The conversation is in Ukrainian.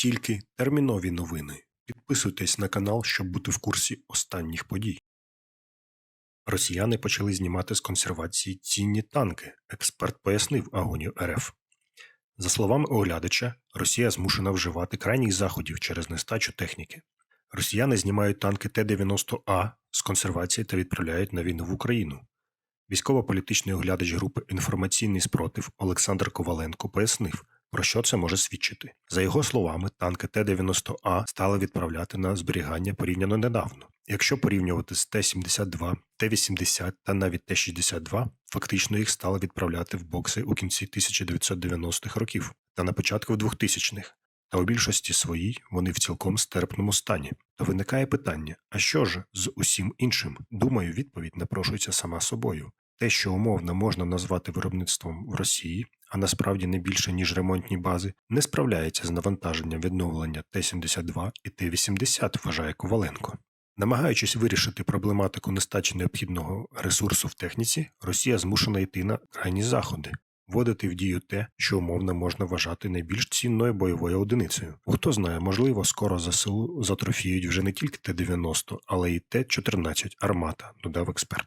Тільки термінові новини. Підписуйтесь на канал, щоб бути в курсі останніх подій. Росіяни почали знімати з консервації цінні танки. Експерт пояснив агонію РФ. За словами оглядача, Росія змушена вживати крайніх заходів через нестачу техніки. Росіяни знімають танки Т-90А з консервації та відправляють на війну в Україну. Військово-політичний оглядач групи Інформаційний спротив Олександр Коваленко пояснив, про що це може свідчити. За його словами, танки Т-90А стали відправляти на зберігання порівняно недавно. Якщо порівнювати з Т-72, Т-80 та навіть Т-62, фактично їх стали відправляти в бокси у кінці 1990-х років та на початку 2000-х. Та у більшості своїй вони в цілком стерпному стані. То виникає питання: а що ж з усім іншим? Думаю, відповідь напрошується сама собою. Те, що умовно можна назвати виробництвом в Росії, а насправді не більше ніж ремонтні бази, не справляється з навантаженням відновлення Т-72 і Т-80, вважає Коваленко. Намагаючись вирішити проблематику нестачі необхідного ресурсу в техніці, Росія змушена йти на крайні заходи, вводити в дію те, що умовно можна вважати найбільш цінною бойовою одиницею. Хто знає, можливо, скоро ЗСУ затрофіють вже не тільки Т-90, але й Т-14 армата, додав експерт.